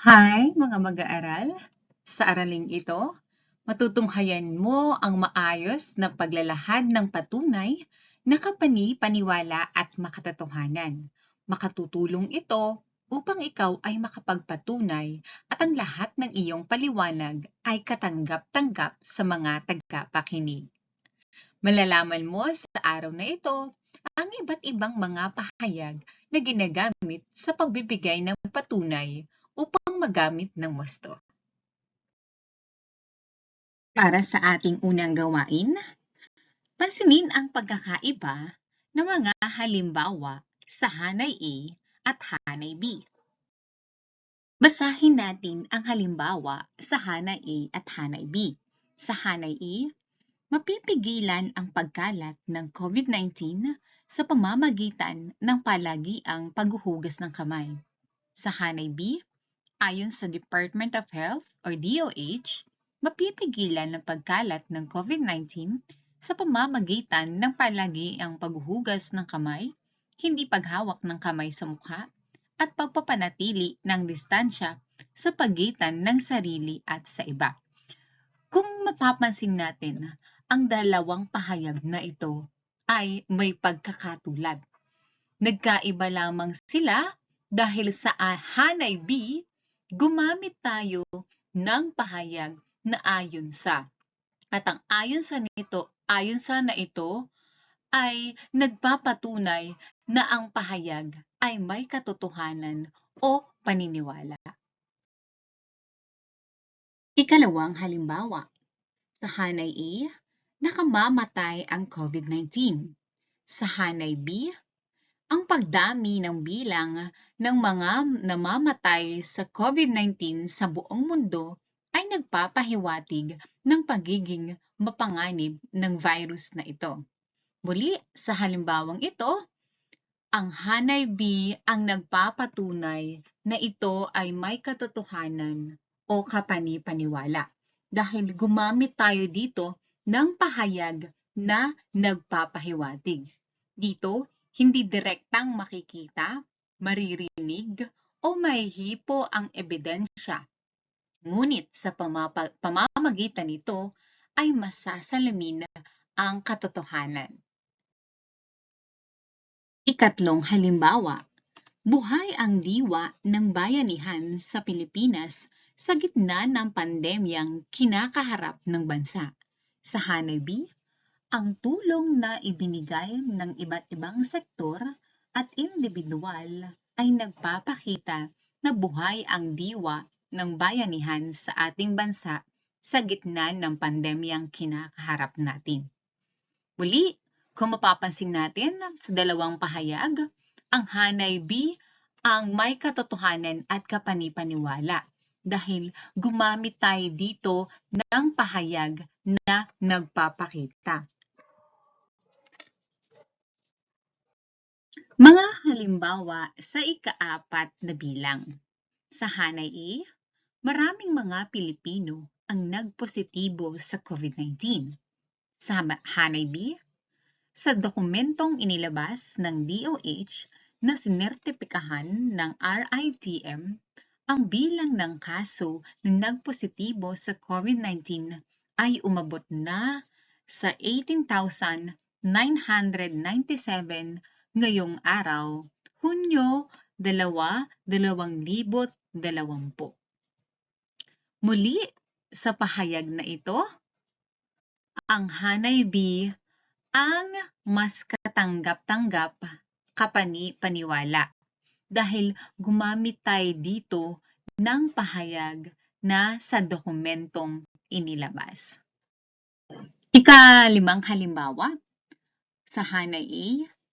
Hi, mga mag-aaral! Sa araling ito, matutunghayan mo ang maayos na paglalahad ng patunay na kapani-paniwala at makatotohanan. Makatutulong ito upang ikaw ay makapagpatunay at ang lahat ng iyong paliwanag ay katanggap-tanggap sa mga tagapakinig. Malalaman mo sa araw na ito ang iba't ibang mga pahayag na ginagamit sa pagbibigay ng patunay upang magamit ng wasto. Para sa ating unang gawain, pansinin ang pagkakaiba ng mga halimbawa sa hanay A at hanay B. Basahin natin ang halimbawa sa hanay A at hanay B. Sa hanay A, mapipigilan ang pagkalat ng COVID-19 sa pamamagitan ng palagiang paghuhugas ng kamay. Sa hanay B, ayon sa Department of Health or DOH, mapipigilan ang pagkalat ng COVID-19 sa pamamagitan ng palagiang paghuhugas ng kamay, hindi paghawak ng kamay sa mukha, at pagpapanatili ng distansya sa pagitan ng sarili at sa iba. Kung mapapansin natin, ang dalawang pahayag na ito ay may pagkakatulad. Nagkaiba lamang sila dahil sa hanay B, gumamit tayo ng pahayag na ayon sa. At ang ayon sa nito, ayon sa na ito ay nagpapatunay na ang pahayag ay may katotohanan o paniniwala. Ikalawang halimbawa, sa hanay A, nakamamatay ang COVID-19. Sa hanay B, ang pagdami ng bilang ng mga namamatay sa COVID-19 sa buong mundo ay nagpapahiwatig ng pagiging mapanganib ng virus na ito. Muli, sa halimbawang ito, ang hanay B ang nagpapatunay na ito ay may katotohanan o kapani-paniwala dahil gumamit tayo dito ng pahayag na nagpapahiwatig. Dito, hindi direktang makikita, maririnig, o mahihipo ang ebidensya. Ngunit sa pamamagitan nito ay masasalamin ang katotohanan. Ikatlong halimbawa, buhay ang diwa ng bayanihan sa Pilipinas sa gitna ng pandemyang kinakaharap ng bansa. Sa hanay B, ang tulong na ibinigay ng iba't ibang sektor at individual ay nagpapakita na buhay ang diwa ng bayanihan sa ating bansa sa gitna ng pandemyang kinakaharap natin. Muli, kung mapapansin natin sa dalawang pahayag, ang hanay B ang may katotohanan at kapanipaniwala dahil gumamit tayo dito ng pahayag na nagpapakita. Mga halimbawa sa ikaapat na bilang. Sa hanay A, maraming mga Pilipino ang nagpositibo sa COVID-19. Sa hanay B, sa dokumentong inilabas ng DOH na sinertipikahan ng RITM, ang bilang ng kaso na nagpositibo sa COVID-19 ay umabot na sa 18,997 ngayong araw, Hunyo 2, 2020. Muli, sa pahayag na ito, ang hanay B ang mas katanggap-tanggap kapani-paniwala dahil gumamit tayo dito ng pahayag na sa dokumentong inilabas. Ikalimang halimbawa, sa hanay A,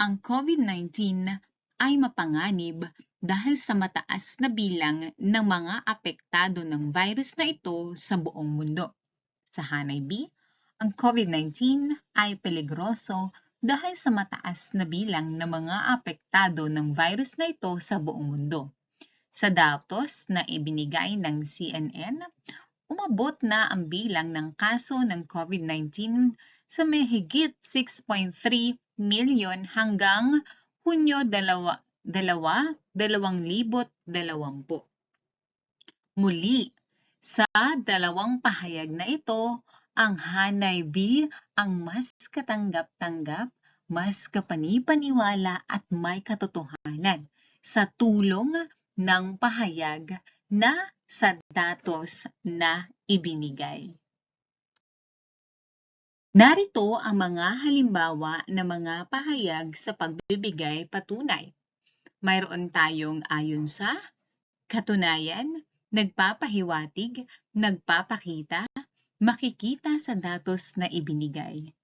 ang COVID-19 ay mapanganib dahil sa mataas na bilang ng mga apektado ng virus na ito sa buong mundo. Sa hanay B, ang COVID-19 ay peligroso dahil sa mataas na bilang ng mga apektado ng virus na ito sa buong mundo. Sa datos na ibinigay ng CNN, umabot na ang bilang ng kaso ng COVID-19 sa may higit 6.3 milyon hanggang Hunyo 2, 2020. Muli, sa dalawang pahayag na ito, ang Hanay B ang mas katanggap-tanggap, mas kapani-paniwala at may katotohanan sa tulong ng pahayag na sa datos na ibinigay. Narito ang mga halimbawa ng mga pahayag sa pagbibigay patunay. Mayroon tayong ayon sa, katunayan, nagpapahiwatig, nagpapakita, makikita sa datos na ibinigay.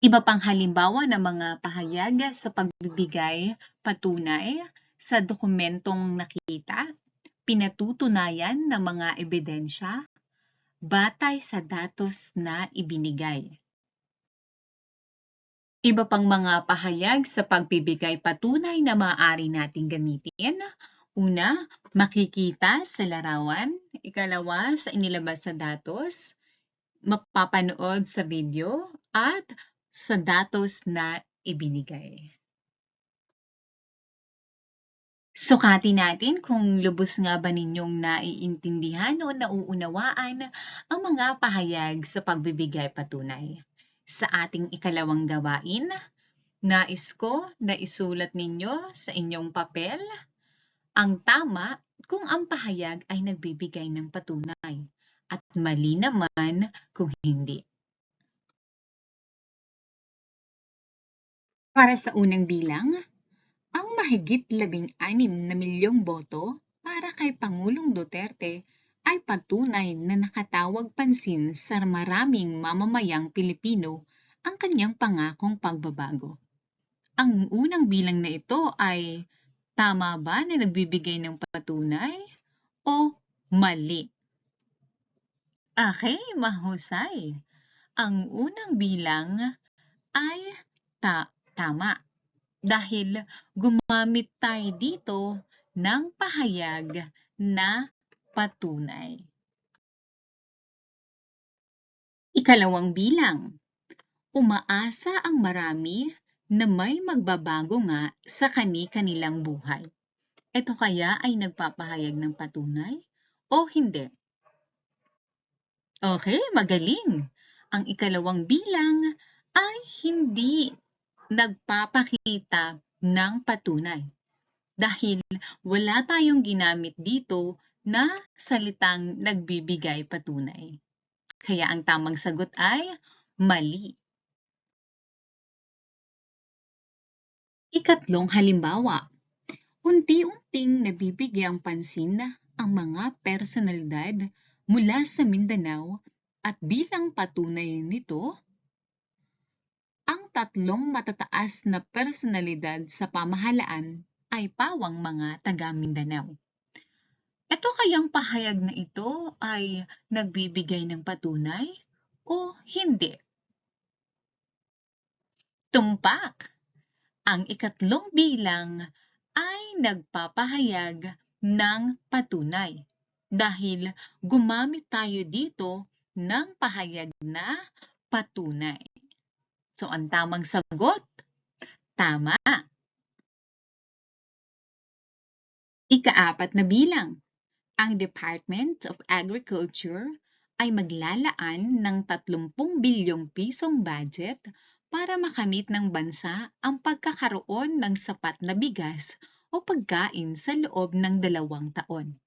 Iba pang halimbawa ng mga pahayag sa pagbibigay patunay sa dokumentong nakita, pinatutunayan ng mga ebidensya, batay sa datos na ibinigay. Iba pang mga pahayag sa pagbibigay patunay na maaari nating gamitin. Una, makikita sa larawan. Ikalawa, sa inilabas sa datos. Mapapanood sa video. At sa datos na ibinigay. Sukatin natin kung lubos nga ba ninyong naiintindihan o nauunawaan ang mga pahayag sa pagbibigay patunay. Sa ating ikalawang gawain, nais ko na isulat ninyo sa inyong papel ang tama kung ang pahayag ay nagbibigay ng patunay at mali naman kung hindi. Para sa unang bilang, ang mahigit labing-anim na milyong boto para kay Pangulong Duterte ay patunay na nakatawag pansin sa maraming mamamayang Pilipino ang kanyang pangakong pagbabago. Ang unang bilang na ito ay tama ba na nagbibigay ng patunay o mali? Okay, mahusay. Ang unang bilang ay ta tama dahil gumamit tayo dito ng pahayag na patunay. Ikalawang bilang, umaasa ang marami na may magbabago nga sa kani-kanilang buhay. Ito kaya ay nagpapahayag ng patunay o hindi? Okay, magaling. Ang ikalawang bilang ay hindi nagpapakita ng patunay. Dahil wala tayong ginamit dito na salitang nagbibigay patunay. Kaya ang tamang sagot ay mali. Ikatlong halimbawa, unti-unting nabibigyang pansin ang mga personalidad mula sa Mindanao at bilang patunay nito, tatlong matataas na personalidad sa pamahalaan ay pawang mga taga Mindanao. Ito kayang pahayag na ito ay nagbibigay ng patunay o hindi? Tumpak! Ang ikatlong bilang ay nagpapahayag ng patunay dahil gumamit tayo dito ng pahayag na patunay. So, ang tamang sagot, tama. Ikaapat na bilang, ang Department of Agriculture ay maglalaan ng 30 bilyong pisong budget para makamit ng bansa ang pagkakaroon ng sapat na bigas o pagkain sa loob ng dalawang taon.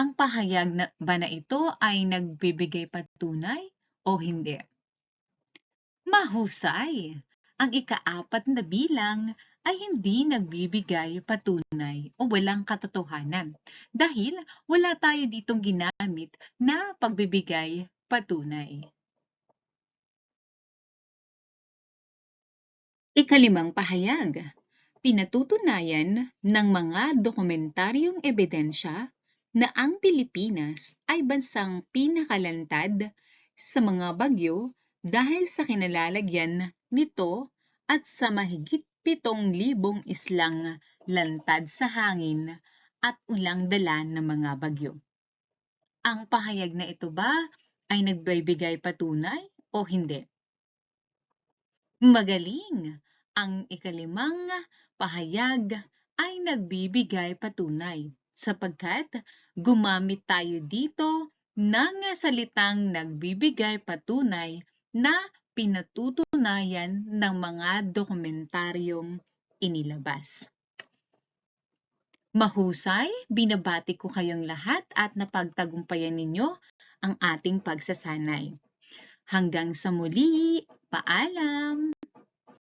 Ang pahayag na ba na ito ay nagbibigay patunay o hindi? Mahusay! Ang ikaapat na bilang ay hindi nagbibigay patunay o walang katotohanan dahil wala tayo ditong ginamit na pagbibigay patunay. Ikalimang pahayag, pinatutunayan ng mga dokumentaryong ebidensya na ang Pilipinas ay bansang pinakalantad sa mga bagyo dahil sa kinalalagyan nito at sa mahigit pitong libong islang lantad sa hangin at ulang dala ng mga bagyo. Ang pahayag na ito ba ay nagbibigay patunay o hindi? Magaling! Ang ikalimang pahayag ay nagbibigay patunay sapagkat gumamit tayo dito ng salitang nagbibigay patunay na pinatutunayan ng mga dokumentaryong inilabas. Mahusay, binabati ko kayong lahat at napagtagumpayan ninyo ang ating pagsasanay. Hanggang sa muli, paalam!